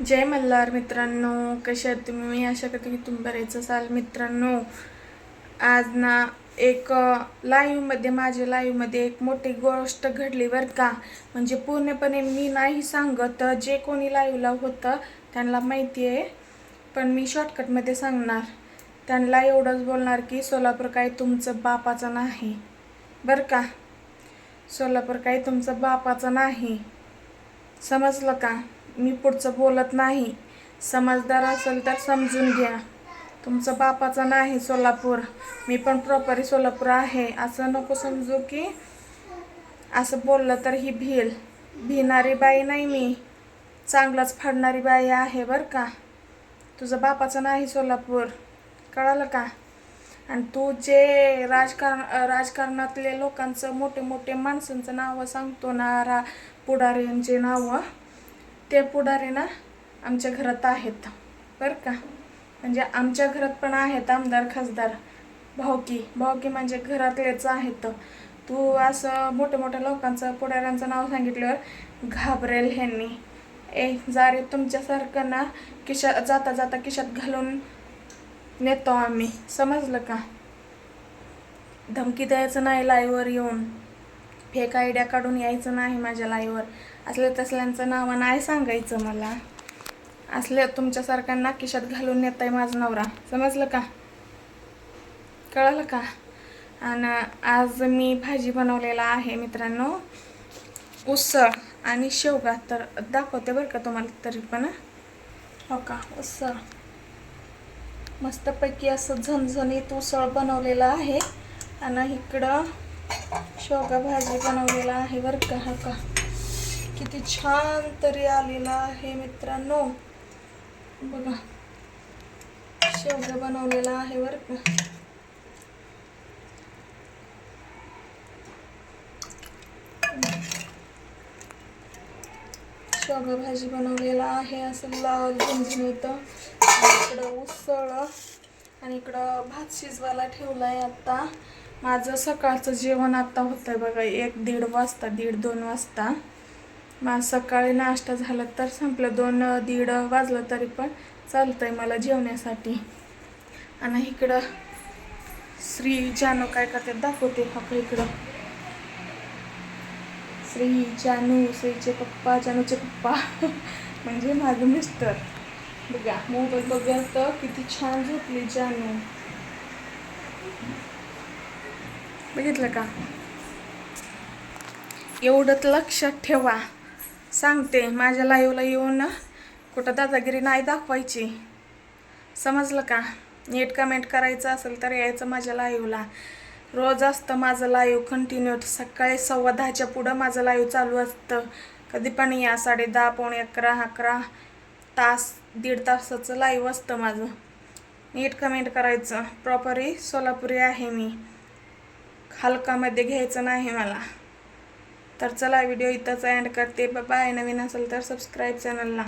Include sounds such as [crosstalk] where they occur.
जय मल्हार मित्रांनो कशा आहेत तुम्ही? मी आशा करते की तुम्ही बरेच असाल. मित्रांनो आज ना एक लाईव्हमध्ये माझ्या लाईव्हमध्ये एक मोठी गोष्ट घडली बरं का. म्हणजे पूर्णपणे मी नाही सांगत जे कोणी लाईव्हला होतं त्यांना माहिती आहे पण मी शॉर्टकटमध्ये सांगणार. त्यांना एवढंच बोलणार की सोलापूर काय तुमचं बापाचं नाही. बरं का? सोलापूर काय तुमचं बापाचं नाही. समजलं का? मी पुढचं बोलत नाही. समजदार असेल तर समजून घ्या. तुमचं बापाचं नाही सोलापूर. मी पण प्रॉपरी सोलापूर आहे. असं नको समजू की असं बोललं तर ही भिल. भिणारी बाई नाही मी. चांगलंच फाडणारी बाई आहे बरं का. तुझं बापाचं नाही सोलापूर. कळालं का? आणि तू जे राजकारण राजकारणातले लोकांचं मोठे मोठे माणसांचं नावं सांगतो ना रा पुढाऱ्यांचे नावं ते पुढारी ना आमच्या घरात आहेत. बरं का? म्हणजे आमच्या घरात पण आहेत आमदार खासदार. भावकी भावकी म्हणजे घरातलेच आहेत. तू असं मोठ्या मोठ्या लोकांचं पुढाऱ्यांचं नाव सांगितल्यावर घाबरेल ह्यांनी. ए जारे तुमच्यासारखं ना किशा जाता जाता किशात घालून नेतो आम्ही. समजलं का? धमकी द्यायचं नाही लाईव्हवर येऊन. फेक आयडिया काढून यायचं नाही माझ्या लाईवर असल्या तसल्यांचं नावं नाही सांगायचं मला. असल्या तुमच्यासारख्यांना किशात घालून नेत आहे माझा नवरा. समजलं का? कळलं का? आणि आज मी भाजी बनवलेला आहे मित्रांनो. उसळ आणि शेवगा. तर दाखवते बरं का तुम्हाला तरी पण हो का? उसळ. मस्तपैकी असं झणझणीत उसळ बनवलेलं आहे. आणि इकडं शेवगा भाजी बनवलेला आहे बरं का हा का? किती छान तरी आलेला आहे मित्रांनो. बघा शेवगा बनवलेला आहे बरं का? शेवगा भाजी बनवलेला आहे असं लाल झणझणीत. इकडं उसळ. आणि इकडं भात शिजवायला ठेवला आहे आता. माझं सकाळचं जेवण आत्ता होतं आहे बघा एक दीड वाजता दीड दोन वाजता. मग सकाळी नाश्ता झाला तर संपलं. दोन दीड वाजलं तरी पण चालतं आहे मला जेवण्यासाठी. आणि इकडं श्री जानू काय करते दाखवते फक्त इकडं. श्री जानू श्रीचे पप्पा जानूचे पप्पा. [laughs] म्हणजे माझं मिस्टर. बघा मोबाईल बघा तर किती छान झोपली जानू. बघितलं का? एवढंच लक्षात ठेवा. सांगते माझ्या लाईवला येऊन कुठं दादागिरी नाही दाखवायची. समजलं का? नीट कमेंट करायचं असेल तर यायचं माझ्या लाईव्हला रोज असतं माझं लाईव्ह कंटिन्यू सकाळी सव्वा दहाच्या पुढं माझं लाईव्ह चालू असतं. कधी पण या साडे दहा पावणे अकरा अकरा तास दीड तासाचं लाईव्ह असतं माझं. नीट कमेंट करायचं. प्रॉपरी सोलापुरी आहे मी. हलकामध्ये घ्यायचं नाही मला. तर चला व्हिडिओ इथंच एंड करते. बाय नवीन असेल तर सबस्क्राईब चॅनलला